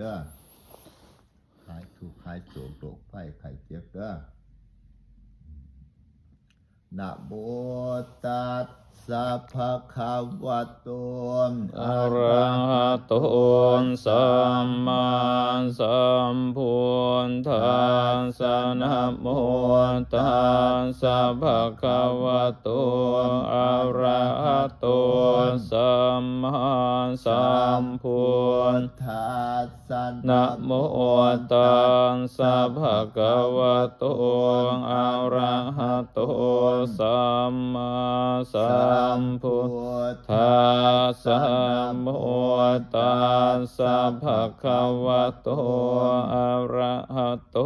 เด้อหายทุกข์หายโศกโรคภัยไข้เจ็บเด้อนะโบตัส สะภะคะวะโตอระหะโตสัมมาสัมพุทธัสสะนะโมตัสสะภะคะวะโตอะระหะโตสัมมาสัมพุทธัสสะนะโมตัสสะภะคะวะโตอะระหะโตสัมมาสัมพุทธาสัมโมตัสสะภะคะวะโตอะระหะโต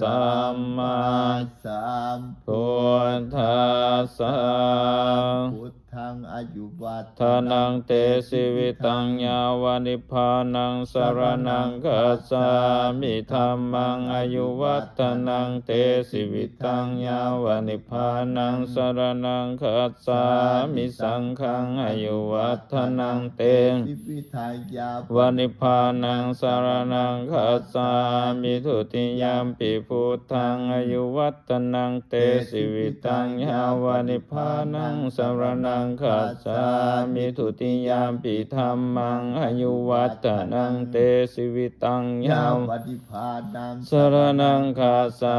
สัมมาสัมพุทธัสสะพุ ทธังอายุวัฒทานังเตสิวิตังยาวานิพานังสารนังคัสสามิธรรมังอายุวัฒนังเตสิวิตังยาวานิพานังสารนังคัสสามิสังฆังอายุวัฒนังเตสิวิทายาวานิพานังสารนังคัสสามิทุติยามปิพุทธังอายุวัฒนังเตสิวิตังยาวานิพานังสารนังคัสสามิทุติยามปิธรรมังอายุวัฒนังเตสิวิตังยาายวดิพานังสารนังคัสสา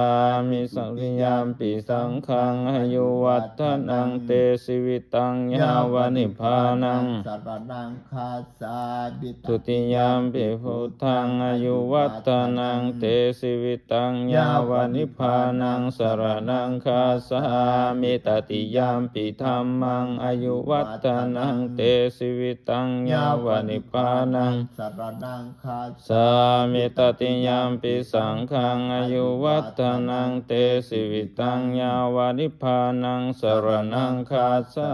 มิสังฆยามปิสังฆังอายุวัฒนังเตสิวิตังยาวานิพานังสารนังคาสาบิทุติยามปิพุทธังอายุวัฒนังเตสิวิตังยาวานิพานังสรนังคาสามิตติยามปิธรรมังอายุวัฒนังเตสิวิตังยาวานิพพานังสารนังคาสามิตติยามปิสังฆังอายุวัฒนังเตสิวิตังยาวานิพพานังสรนังคาสา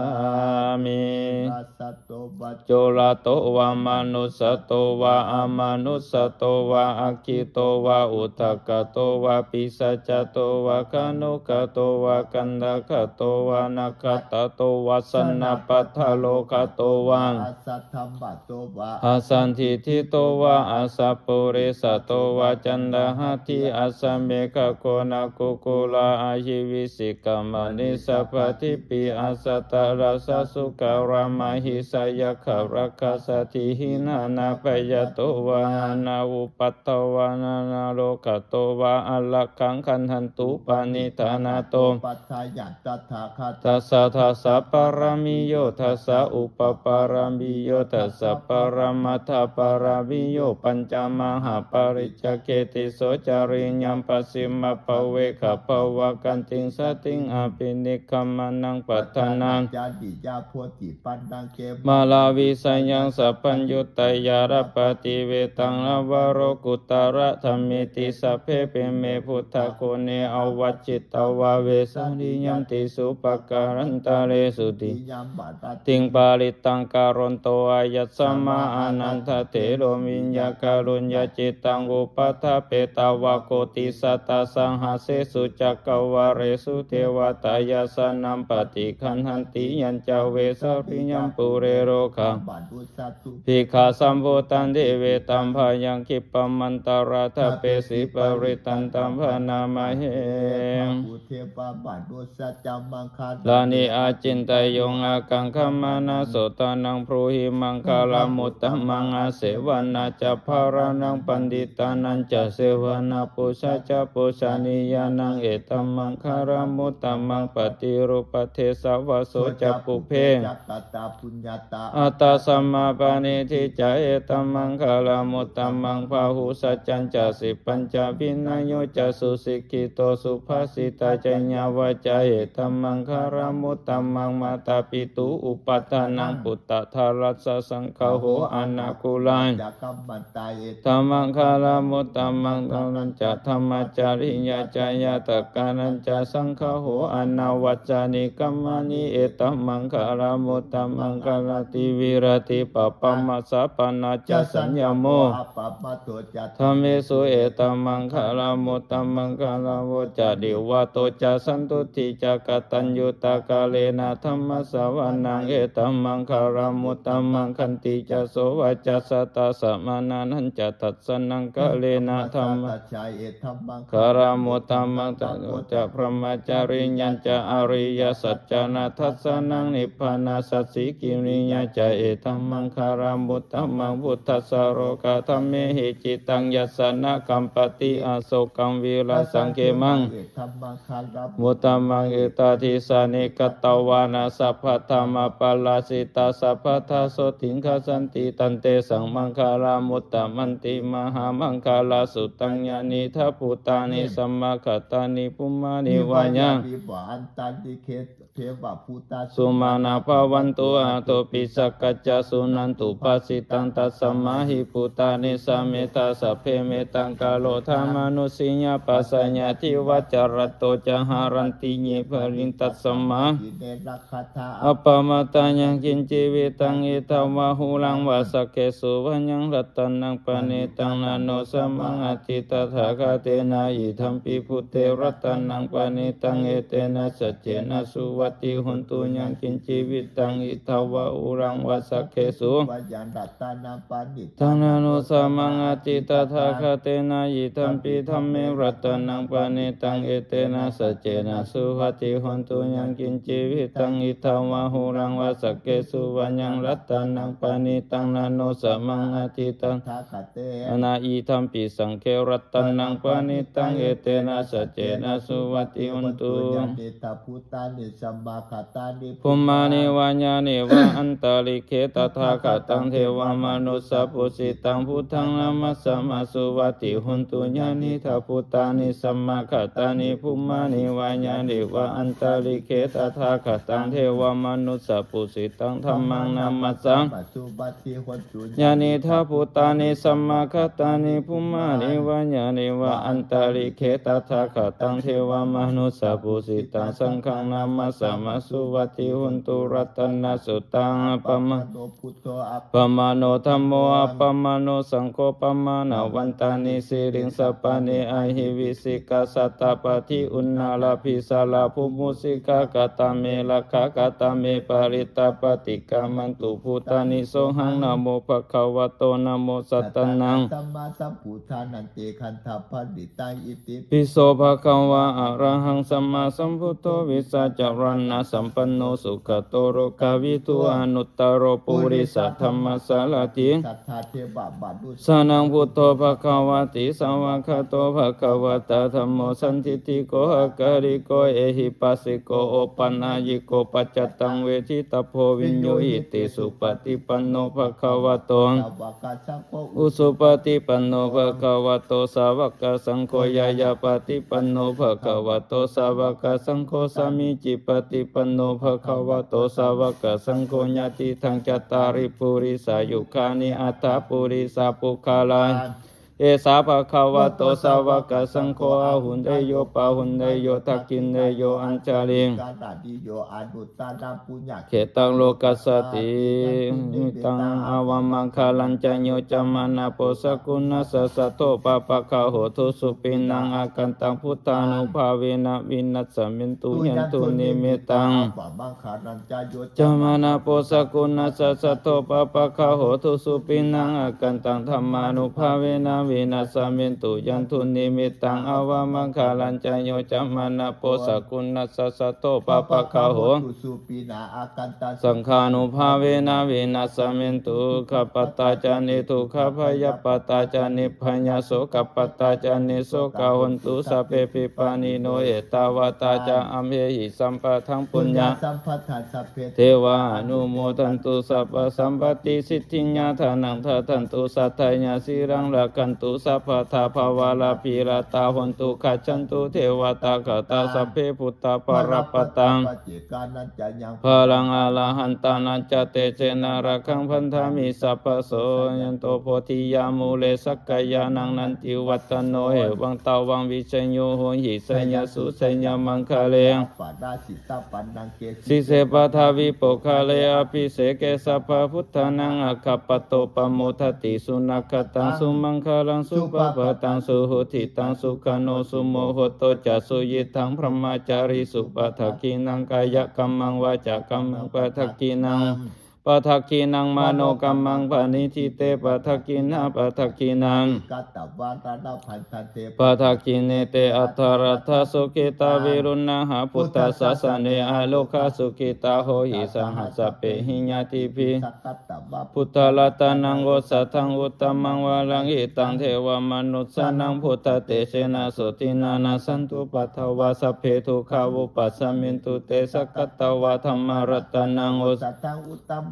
มิราสตโตบัจโจลาโตวามนุสโตวาอามนุสโตวาอาคิโตวาอุทกโตวาปิสัจจโตวาคานุกโตวากันดะคโตวานาคตโตวาสนาปัทธโลกโตวาอาสัทธรรมบัตโตวะอาสันทิทิโตวาอาสาปุริสโตวาจันดาหติอาสเมฆโคนาคุกุลาอาหิวิสิกามนิสัพพทิปิอาสตาราสสุการามาหิสยขารคสติหินานาปยโตวานาอุปัตตวานานาโลกโตวาอัลลักขังคันหันตุปานิธานาโตปัจจายัตถาคาทัสสะทัสสะปะระมิโยทัสสะอุปปาระมิโยทัสสะปะระมัทธปะระมิโยปัญจมหาปริจจเกติโสจาริยัมปสสิมะปะเวขะปะวะกันติงสติงอภินิคัมมานังปัฏฐานังจาดิยาโพธิปันดังเกมมาลาวิสัยยังสัพพัญญุตยารปฏิเวตังอวโรกุตระธรรมิติสัพเพเปเมพุทธโคเนอวัจจิตวาเวสันิยัมติสุปการันตาเรสุติยามบัตติงปาลิตังการุนโตอายัสสมมาอนันทเถโรมิญญาการุญญาจิตังอุปัฏฐเปตาวาโกติสัตตสังหาเสสุจักกวาเรสุเทวตายาสนัมปฏิคันหันติยัญจเวสริยัมปุเรโรคาบัตดุสัตตุภิกขาสัมโพตันเดเวตัมภายังคิปปมันตราทเปสิปริตันตัมภานามเหอุเทปาบัตดุสัจจามังคาลานิอาจินตยงอากังคมานาโสตานังพรูหิมังคาลามุตตมังอาเสวนาจะภารานังปันดิตานันจะเสวนาปุชาจะปุชานิยานังเอตัมมังคารามุตตมังปฏิรูปเทสาวโสจะปุเพยัตตาปุญญาตาอัตสัมมาปานิทิจาเอตัมมังคาลามุตตมังพาหุสัจจัญจะสิปัญจวินัยโยจะสุสิกิโตสุภาสิตาจัญญาวาจาเอตัมมังคารามุตตมังมาตาปิตุอุปัฏฐานังปุตตะทารัสสะสังฆโหอนาคุลังจักกัมมันตาเอธรรมังคาลามุตตมังธรรมัญจะธรรมจาริยาจายาตกานัญจะสังฆโหอนาวัจจานิกัมมานิเอตัมมังคาลามุตตมังคาลาติวิรติปปปมัสสะปนาจะสัญญโมอาปปะโตจัตธรรมเมสุเอตัมมังคาลามุตตมังคาลาวจจะดิวะโตจะสันตุติจะกตัญญูตากาเลนะธรรมสาววันนังเอตัมมังคารามุตตัมมังคันติจะโสวัจจะสตตาสมานานันจะตัดสนังกะเลนะธรรมตัจจายเอธัมมังคารามุตตัมมังตะโจะพระมจาริยัญจะอริยสัจจานาทัสนังนิพพานาสัสสิกิริยะจะเอธัมมังคารามุตตัมมังพุทธสโรกาธัมเมหิจิตังยัสสนะกัมปติอาโศกังวีรสังเกมังเอธัมมังคารามุตตมังอิตาทิสานิกตวานาสัพพะธรรมปาลาสิตาสัพพะทาโสถิงคาสันติตันเตสังมังคารามุตตมันติมหามังคาลาสุตังญานิทัพุตานิสัมมาคตานิปุมานิวายังวิวานตันติเค เทวพุตาสุมาณภาวันตุอาโตปิสกัจจสุนันตุปัสสิตังตัสสมมาหิปุตานิสัมเมตาสัพเพเมตังกาโลธรรมานุสิญาปัสสัญญาทิวัจรตโตจหารันติเยภรินตัสสมมาอิเนรักขทาอปมาตายังกินจีวิตังอิตาวะหูลังวาสเกสุวัญญังรัตนังปณิตังนาโนสมังอติตถาคาเตนะอิทัมปิพุเตรัตนังปณิตังเอเตนะสัจเจนะสุวติหุนตุยังกินจีวิตตังอิตาวะหูลังวาสกเกสุวายันรัตนาปานิตังนาโนสมังอติตถาคเตนะอิทัมปิธัมเมรัตนังปณิตังเอเตนะสเจนะสุวัติหุนตุยังกินจีวิตตังอิทาวะหูรังวาสกเกสุวัญญังรัตนังปณิตังนาโนสมังอติตังทาคเตนาอิทัมปิสังเครัตนังปณิตังเอเตนะสเจนะสุวัติหุนตุยันติตาพุตตานิสัมมาคตานิภุมมานิวัญญาณิวะอันตาลิเคตถาคตังเทวมนุสสะปุสิตังพุทธังนามัสสะมาสุวัติหุนตุญาณิทาพุตตานิสัมมาคตานิภุมมานิวัญญาณิวะอันตาลิเคตถาคตังเทวมนุสสะปุสิตังธัมมังนามัสสะปัจจุบันที่คนจุญาณิทาพุตตานิสัมมาคตานิภุมมานิวัญญาณิวะอันตาลิเคตถาคตังเทวมนุสสะปุสิตังสังฆังนามัสสะมาสุวัติหุนตุรัตนสุตังปะมะโนพุทโธอัปปมาโนธรรมโมอัปปมาโนสังโฆปมานาวันตานิสิริงสปานิอาหิวิสิกาสัตตปะทิอุณนาลาภิสาลาภุมุสิกากตาเมลคากตาเมปาริตาปฏิกามันตุพุตานิโสหังนะโมภะคะวะโตนะโมสัตตนังสัมมาสัมพุทธานันติคันธพันดิตังอิติปิโสภะคะวะอะระหังสัมมาสัมพุทโธวิสัจจารณะสัมปันโนสุขโตโรกาวิทุอนุตตโรปุริสัทธรรมสารติสัทธาเทวะบาดุสานังพุทโธภะคะวะติสาวะคะโตภะคะวะตาธัมโมสันทิติโกหะกะริโกเอหิปัสสิโกโอปันนายิโกปัจจตังเวทิตาโพวิญโยหิติสุปฏิปันโนภะคะวะโตสาวกสังโฆอุสุปฏิปันโนภะคะวะโตสาวกสังโฆยายาปฏิปันโนภะคะวะโตสาวกสังโฆสามิจิปติปันโนภะคะวะโตสาวกสังโฆญาติทังจัตตาริปุริสายุคานิอัตถปุริสาปุคาลา เอสาภะคะวะโตสาวกสังโฆอาหุนเดโยปาหุนเดโยทักกินเดโยอัญจาลิงการดาดิโยอนุตตานาปุญญาเขตังโลกัสสติมิตังอาวามังคาลัญจโยจามานาโปสกุณัสสะโตปะปะคะโหตุสุปินังอากันตังพุทธานุภาเวนะวินัสสมินตุยันตุนิมิตังปะมังคารัญจายโยจามานาโปสกุณัสสะโตปะปะคะโหตุสุปินังอากันตังธรรมานุภาเวนะวินัสสมินตุยันตุนิมิตังอวามังคาลัญจโยจามานาโปสกุณัสสะโตปะปะคะโหสังฆานุภาเวนะเวนัสสมินตุขปตตาจานิทุขพยปตตาจานิพยโสกปตตาจานิโสกาหุนตุสัพเพปิปานิโนเอตาวตาจาอัมเหหิสัมปะทังปุญญาสัมพัทาสัพเพเทวานุโมทันตุสัพพสัมปติสิทธิญาทานังทัทันตุสัทธายาสิรังรักันตุสัพพทาภาวาลาปีรตาหุนตุขัจฉันตุเทวตาคตาสัพเพพุทธปรปตังปจิกานันจะยังพลังอาลาหันตานัจจเตเจนารักังพันธามิสัพพโสยันโตโพธิยามูเลสกายานังนันติวัตโนเหวังตาวังวิเชญโยโหหิสัญญาสุสัญญามังคาเลงสิเสปทาวิปคาเลอภิเสเกสัพพพุทธานังอคัปโตปโมทติสุนัขตังสุมังคาลังสุปปะตังสุหุติตังสุขโนสุโมโหโตจัสุยิทังพรหมจาริสุปทักกินังกายกรรมังวาจากรรมังปทักกินัง ปัทกินังมโนกัมมังปณิทิเตปัทกินาปัทกินังกัตตวาตานาพันธเตปัทกิเนเตอัทธรัตถสุขิตาวิรุณหาพุทธสสสเนอโลกาสุขิตาโหหิสหัสสเปหิญาติภิสักกัตตวาพุทธลัตตานังโอสัทธังอุตตมังวาลังอิตังเทวมนุสสานังพุทธเตเชนะสุตินานาสันตุปัทถวาสพเพทุขาวุปัสสมินตุเตสกกัตตวาธรรมรัตตานังโอสัตตังอุตตมัง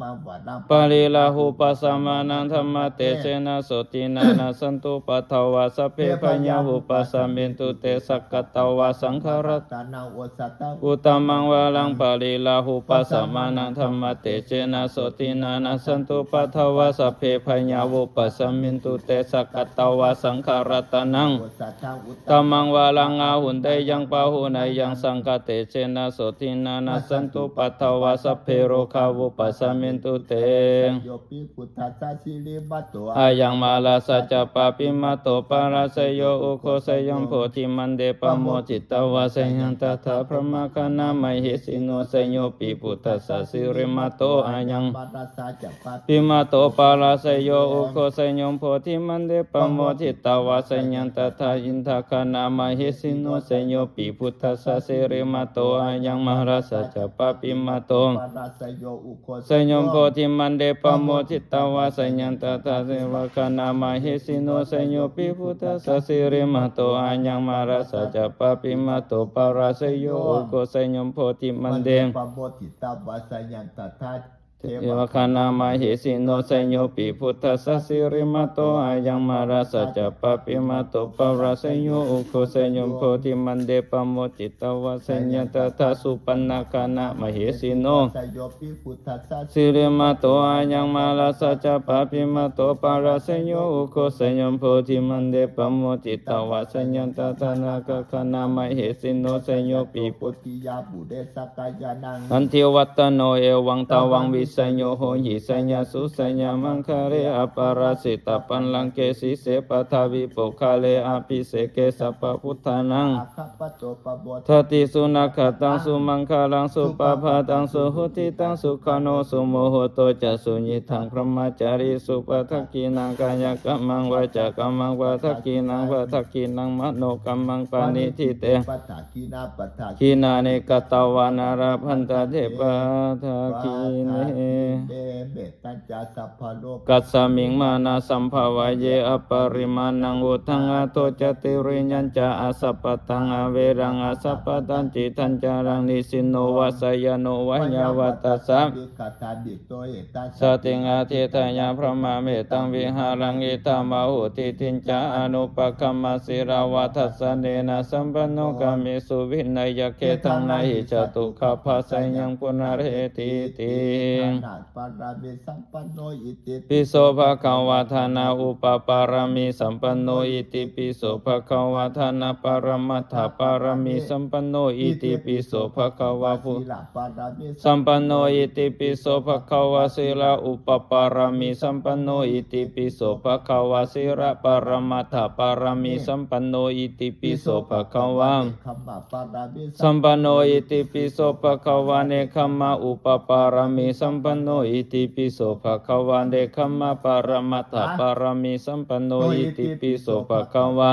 วานาปาลิลาหุปัสสมานังธรรมเตเสนะโสตินานาสันตุปัทวาสเพปัญญาหุปัสสมินตุเตสกกตตวาสังขารตตานาโอสัตตังอุตมังวาลังปาลิลาหุปัสสมานังธรรมเตเจนะโสตินานาสันตุปัทวาสเพปัญญาหุปัสสมินตุเตสกกตตวาสังขารตนังตมังวาลังอาหุนเตยังปาหุนยยังสังกเตเจนะโสตินานาสันตุปัทวาสเพโรคาวุปัสสมินตุเตโยปิพุทธัสสะสิริมัตโตอายังมาลาสัจจปาปิมาโตปาราสยโยอุโคสยมโพธิมันเดปะโมจิตตวาสยันตถาพระมคณามหิสิโนสยโยปิพุทธัสสะสิริมาโตอายังปัสสะจัปปะปิมาโตปาราสยโยอุโคสยมโพธิมันเดปะโมจิตตวาสยันตถาอินทคณามหิสิโนสยโยปิพุทธัสสะสิริมาโตอายังมหาราสัจจปาปิมาโตปัสสะโยอุโคสยมโพธิมันเดปะโมทิตาวาสัญญนตตาเสวะคานามาหิสิโนสัญโยปิพุทธสสสิริมาโตอัญญังมาราสัจจปปิมาโตปาราสยโยโอโกสัญญมโพธิมันเดปะโมติตาวาสยันตถา เทเทววคานามาหิสิโนสัญโยปิพุทธสสสิริมาโตอัญญังมาราสัจจปปิมาโตปาราสยโยโอโกสัญญมโพธิมันเดปะโมทิตาวาสัญญนตตาสุปันนาคานามาหิสิโนสยโยปิพุทธัสสะสิริมาโตอายังมาลาสัจจปะปิมาโตปาราสยโยอุโคสยมโพธิมันเดปะโมจิตตวาสยันตตานากะคณามเหสิโนสยโยปิปุปุติยาบุเดสกายานังอันเทวัตโนเอวังตาวังวิสัญโยโหหิสัญญาสุสัญญามังคาเรอปาราสิตาปันลังเกสิเสปทาวิปุคาเลอภิเสเกสัพพะพุทธานังอาคัปปะโตปะโมทัตติสุนัขตังสุมังคลังสุปาพาตังสุหุติตังสุขโนสุโมโหโตจะสุญิทังพระมาจารีสุปทักกินังกายกรรมังวาจากรรมังวาทักกินังวาทักกินังมโนกรรมังปานิทิเตกีนาปัฏฐาขีนาเนกตาวานาราพันตเทปทักกิเนเบเบตัญจสัพพโลกัสสมิงมานาสัมภาวะเยอปริมาณังอุทังอาโตจติริยัญจาอาสัพตังอาเวรังอาสัพตันจิทัญจารังนิสินโนวัสยโนวัญญาวัตตสสะวิกัตาดิโตเอตัสติงอาทิตยาพระมาเมตังวิหารังอิตามาหุติทินจาอนุปคัมมสิราวัฏสเนนะสัมปันโนกามิสุวินัยเกตังนาหิจตุขภาสัยยังปุณเรติติปารามิสัมปันโนอิติปิโสภะคะวะทานาอุปปารมีสัมปันโนอิติปิโสภะคะวะทานาปรมัตถปารมีสัมปันโนอิติปิโสภะคะวะพุศีลปารามิสัมปันโนอิติปิโสภะคะวะสิระอุปปารมีสัมปันโนอิติปิโสภะคะวะสิระปรมัตถปารมีสัมปันโนอิติปิโสภะคะวะคัมสัมปันโนอิติปิโสภะคะวะเนคัมมาอุปปารมีสัมปันโนอิติปิโสภะคะวะเนคัมมาปรมัตถปารมีสัมปันโนอิติปิโสภะคะวะ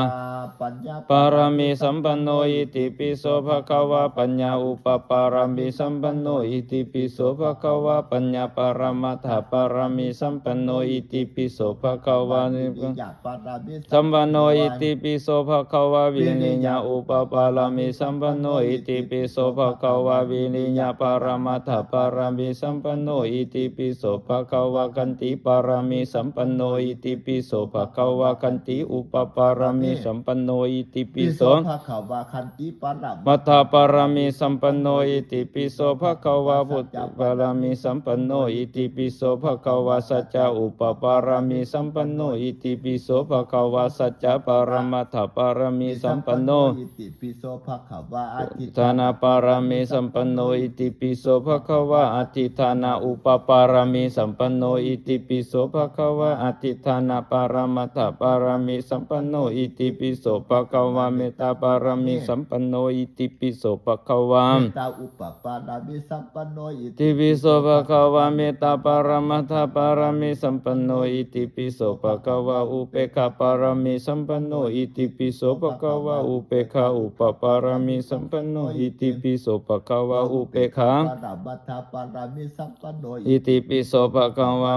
ปัญญาปารมีสัมปันโนอิติปิโสภะคะวะปัญญาอุปปารมีสัมปันโนอิติปิโสภะคะวะปัญญาปรมัตถปารมีสัมปันโนอิติปิโสภะคะวะนิวิญญาปารามิสัมปันโนอิติปิโสภะคะวะวินิญญาอุปปารามิสัมปันโนอิติปิโสภะคะวะวินิญญาปารมัตถปารามิสัมปันโนอิติปิโสภะคะวะกันติปารามิสัมปันโนอิติปิโสภะคะวะกันติอุปปารามิสัมปันโนอิติปิปิโสโสภะคะวะคันติปารามัทธปารามิสัมปันโนอิติปิโสภะคะวะพุทธปารามิสัมปันโนอิติปิโสภะคะวะสัจจะอุปปารามิสัมปันโนอิติปิโสภะคะวะสัจจะปารมัตถปารามิสัมปันโนอิติปิโสภะคะวะอาทิตทานาปารามิสัมปันโนอิติปิโสภะคะวะอธิธานาอุปปารามิสัมปันโนอิติปิโสภะคะวะอติธานาปารมัตถปารมีสัมปันโนอิติปิโสภะคะวะเมตตาปารมีสัมปันโนอิติปิโสภะคะวะเมตตาอุปปารามิสัมปันโนอิติปิโสภะคะวะเมตตาปารมัตถปารมีสัมปันโนอิติปิโสภะคะวะอุเปกขาปารมีสัมปันโนอิติปิโสภะคะวะอุเปกขาอุปปารมีสัมปันโนอิติปิโสภะคะวะอุเปกขาปารามัตถปารามิสัมปันโนอิติปิโสภะคะวะ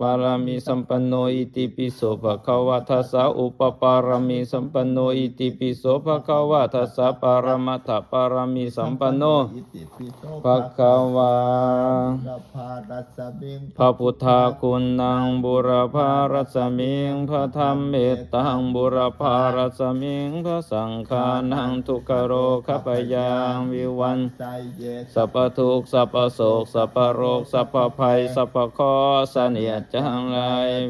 ปารมีสัมปันโนอิติปิโสภะคะวะทัสสะอุปปารมีสัมปันโนอิติปิโสภะคะวะทัสสะปารมัตถปารมีสัมปันโนอิติปิโสภะคะวะสัพพารัสมิงพระพุทธาคุณนังบุรพารัสมิงพระธรรมเมตตังบุรพารัสมิงพระสังฆานังทุกขโรคปยังวิวันใจเยสัพพทุกข์สัพพโศกสัพพโรคสัพพภัยสัพพข้อเสนียดจังไร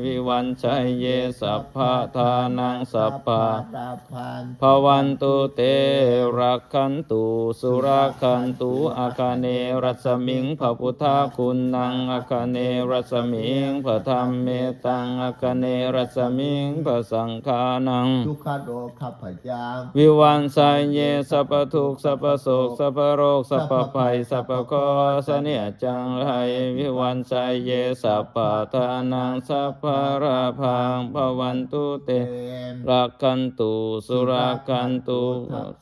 วิวันชัยเยสัพพะทานังสัพพะดาพันภวันตุเตรักขันตุสุรักขันตุอาคาเนรัสมิงพระพุทธคุณนังอาคาเนรัสมิงพระธรรมเมตังอาคาเนรัสมิงพระสังฆานังทุกขโรขัพยามวิวันสัยเยสัพพทุกข์สัพพโศกสัพพโรคสัพพภัยสัพพโคสเนียจังไรวิวันสัยเยสัพพะทานังสัพพะราพังภวันตุเตเตมรักขันตุสุรักขันตุ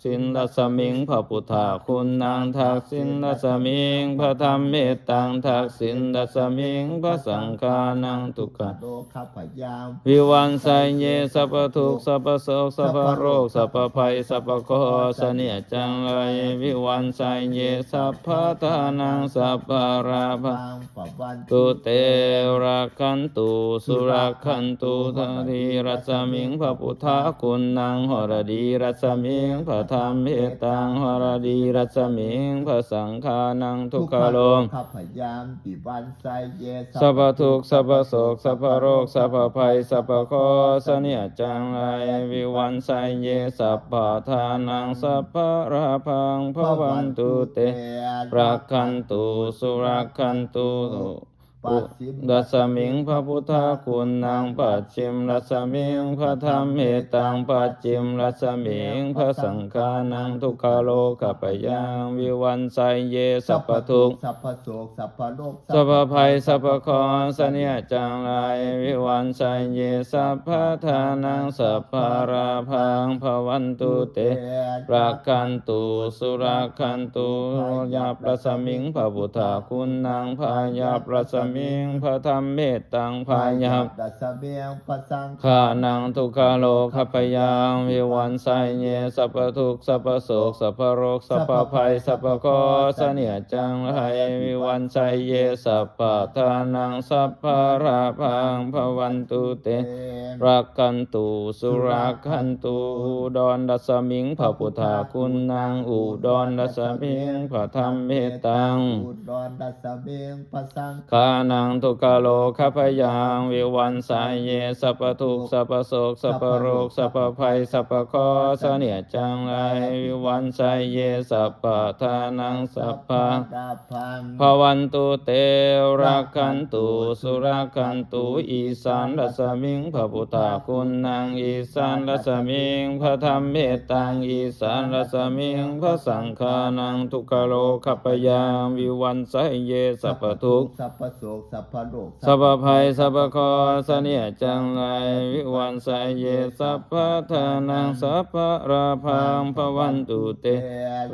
สินรัสมิงพระพุทธาคุณนางทักสินรัสมิงพระธรรมเมตตังทักสินรัสมิงพระสังฆานังทุกขโรขัพยามวิวันสัยเยสัพพทุกข์สัพพโศกสัพพโรคสัพพภัยสัพพโคสเนียจังไรวิวันสัยเยสัพพทานังสัพพะราภาบางปวันตุเตระคันตุสุระคันตุทัทีรัสมิงพระพุทธคุณนังหรดีรัสมิงพระธรรมเมตตังหรดีรัสมิงพระสังฆานังทุกขโลมขัพยามปิวันไซเยสัพทุกขสัพพโศกสัพพโรคสัพพภัยสัพพโคสเนียจังไรวิวันไสยเยสัพพะทานังสัพพะราพังพวันตุเตรักขันตุสุรักขันんと ตุอุดัสมิงพระพุทธคุณนางปัจฉิมรัสมิงพระธรรมเมตังปัจฉิมรัสมิงพระสังฆานังทุกขโลกปยังวิวันไสยเยสัพพทุกข์สัพพโศกสัพพโรคสัพพภัยสัพพคอนสเนียจังไรวิวันไสยเยสัพพทานังสัพพาราพังภวันตุเตรักขันตุสุรักขันตุยาประสมิงพระพุทธคุณนางพายาประสมิมิงพระธรรมเมตตังพายาดัสเมียงปัสสังข้านังทุกขโลขพยังวิวันไสเยสัพทุกสัพโศกสัพโรคสัพภัยสัพโคสเนียจังไรวิวันไสเยสัพพทานังสัพพาราพังภวันตุเตรักขันตุสุรักขันตุอุดรดัสมิงพระพุทธคุณนางอุดรดัสมิงพระธรรมเมตตังอุดรดัสมียงปัสสังกานังทุกขโลขพยังวิวันสายเยสัพทุกสัพโศกสัพโรคสัพภัยสัพพโคสเนียจังไรวิวันสายเยสัพทานังสัพพะภวันตุเตรักขันตุสุรักขันตุอีสานรัสมิงพระพุทธคุณนางอีสานรัสมิงพระธรรมเมตตังอีสานรัสมิงพระสังฆานังทุกขโลคัปยามวิวันไสยเยสัพทุกสัพโศกสัพพโรคสัพพภัยสัพพโคสเนียจังไรวิวันไสยเยสัพพทานังสัพพะราพังภวันตุเต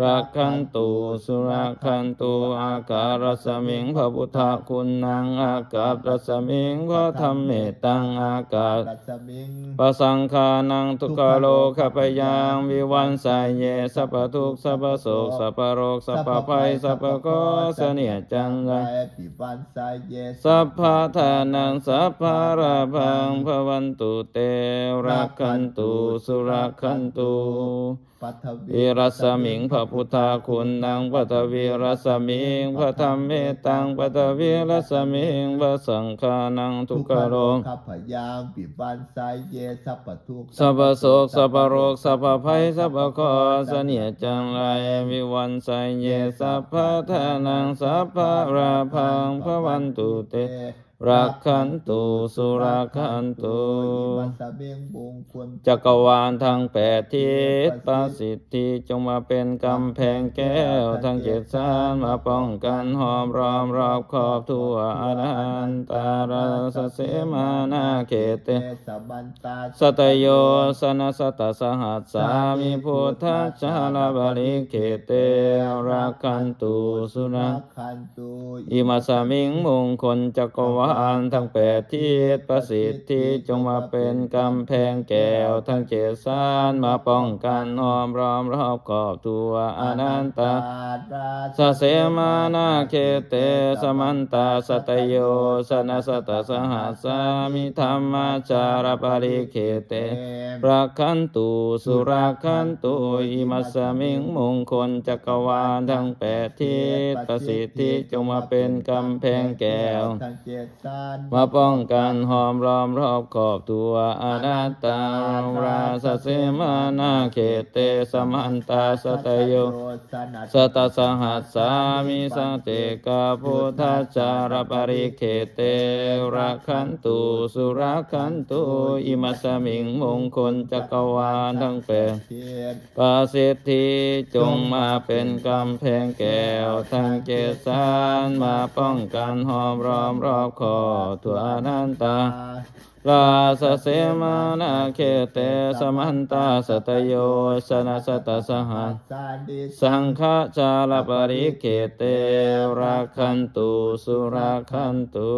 รักขันตุสุรักขันตุอาการสมิงพระพุทธคุณนางอากาศสมิงพระธรรมเมตตังอากาศดัสมิงปสังฆานังทุกขโลขปยังวิวันสายเยสัพพทุกข์สัพพโศกสัพพโรคสัพพภัยสัพพโกสเนียจังไรปิวันไซเยสัพพะทานังสัพพะราพังภวันตุเตรักขันตุสุรักขันตุ ปัทวีวิรัสมิงพระพุทธคุณนางปัทวีรัสมิงพระธรรมเมตังปัทวีรัสมิงพระสังฆานังทุกขโลกขัพยามปิวันไซเยสัพพทุกข์สัพพโศกสัพพโรคสัพพภัยสัพพโคสเนียจังไรวิวันไสยเยสัพพะทานังสัพพะราพังพระวันตุเต รักขันตุสุรักขันตุมัสสะเบงมงคลจักรวาลทั้งแปดทิศประสิทธิจงมาเป็นกำแพงแก้ว ทั้งเจ็ดสานมาป้องกันหอมรอมรอบขอบทั่วอนันตาราสเสมานาเขเตเตสบันตาสตโยสนสตสหัสสามิพุทธจาลบาลิเขเตรักขันตุสุนัรัขกขันตุอิมาสมิงมงคลจักรวาลทั้งแปดทิศประสิทธิจงมาเป็นกำแพงแก้วทั้งเจดสานมาป้องกันห้อมรอมรอบขอบตัวอนันตาสเสมานาเคเตสมันตาสตโยสนสตสหัสามิธรรมจารปาริเคเตเตรักขันตุสุรักขันตุอิมัสมิงมงคลจักรวาลทั้งแปดทิศประสิทธิจงมาเป็นกำแพงแก้วทั้งเจมาป้องกันหอมรอมรอบขอบตัวอนัตตาราสเสมานาเขเตสมันตาสตโยสนัสสตสหัสสามิสังเตกาพุทธจารปริเคเตรักขันตุสุรักขันตุอิมัสมิงมงคลจักรวาลทั้งแปดเทียนปาสิทธิจงมาเป็นกำแพงแก้วทั้งเจดสานมาป้องกันหอมรอมรอบคอบตัวอนันตา ราสเสมานาเคเตสมันตาสตโยสนสตสหัสสานดิสังฆจาลปริเกเตรักขันตุสุรักขันตุ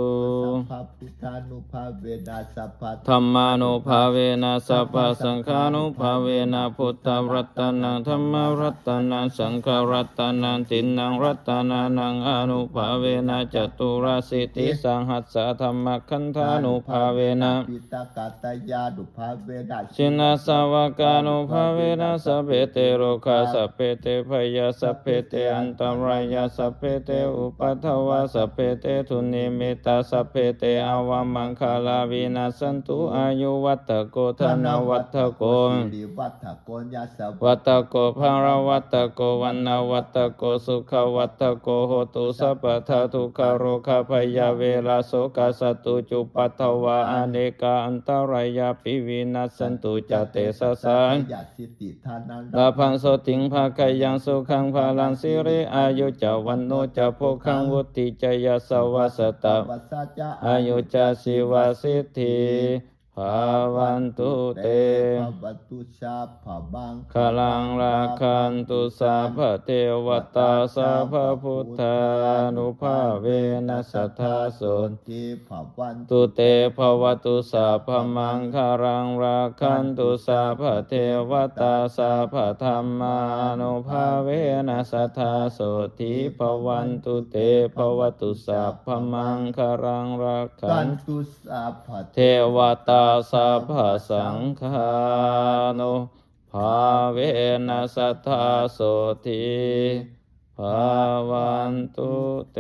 สัพพุทธานุภาเวนัสสัพพะธรรมานุภาเวนะสัพพสังฆานุภาเวนะพุทธรัตนังธรรมรัตนังสังฆรัตนังตินังรัตนานังอนุภาเวนะจตุรสิทธิสังหัสสะธรรมคันธานุภาเวนะปิตกาตยานุภาเวนัสชินาสาวกานุภาเวนะสัพเพเตโรคาสัพเพเตพยาสัพเพเตอันตรายาสัพเพเตอุปัฏฐวาสัพเพเตทุนิมิตาสัพเพเตอวามังคาลาวินาสันตุอายุวัตโกธนวัตโกวัฒโกญญาสวัตโกภารวัตโกวันนาวัตโกสุขวัตโกโหตุสัพพทาทุกขโรคาพยาเวลาโสกาสตุจุปัตถวาอเนกาอันตรายาปิวินัสสันตุจเตสสสังยาสิติทานังลาพังโสติงภาคายังสุขังภาลังสิริอายุจาวันโนจะโพคังวุติจยาสวัสตะวัสสะจะอายุจาสิวาสิทธิ ภาวันตุเตภวัตุชาภบังขลังราคันตุสาพเทวตาสาพพุทธานุภาเวนัสทธาโสทิภวันตุเตภวตุสาพมังคารังราคันตุสาพเทวตาสาพธรรมานุภาเวนัสทธาโสทิภวันตุเตภวตุสาพมังคารังราคักันนตุสาภเทวตาสัพพสังฆานุภาเวนัสัทธาโสตีภาวันตุเต